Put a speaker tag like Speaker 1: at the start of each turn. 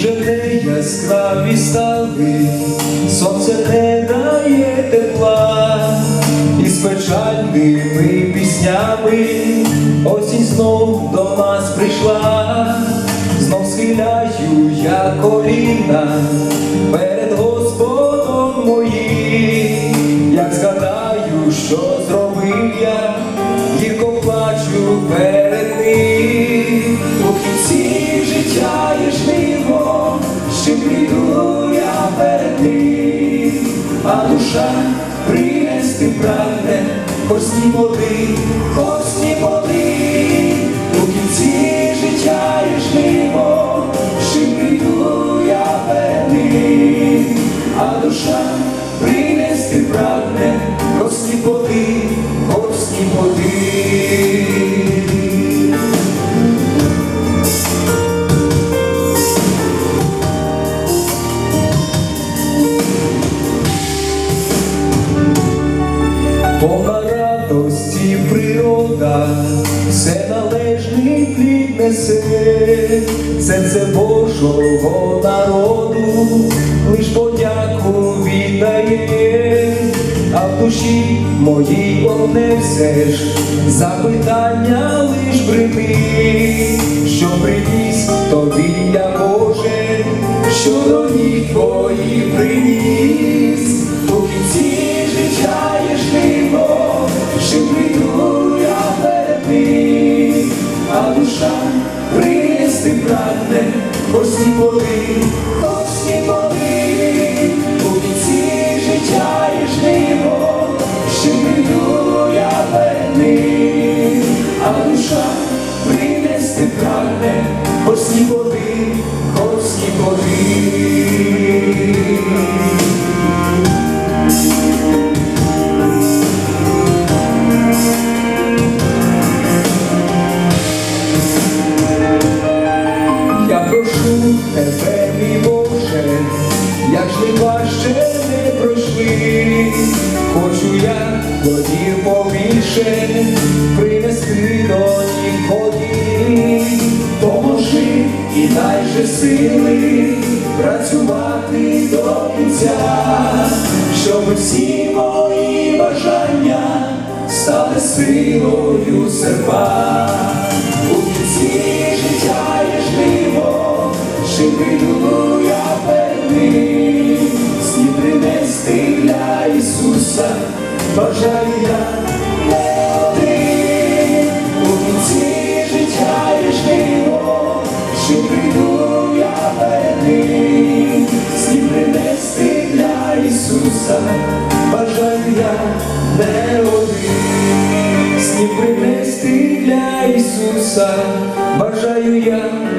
Speaker 1: вже не яскраві стали, сонце не дає тепла, і з печальними піснями осінь знов до нас прийшла, знов схиляю я коліна. А душа принести прагне, косні води, плід серце Божого народу, лиш подяку віддає, а в душі моїй ж запитання лиш брини, що приніс тобі я Боже, що прагне, косні води, косні води, у кінці життя і живо, прийду я перед а душа принести прагне, косні води, косні води. Хочу я тоді побільше принести до ніг води, поможи і дай же сили працювати до кінця, щоб всі мої бажання стали силою серпа. Не один. Принести для Ісуса, бажаю я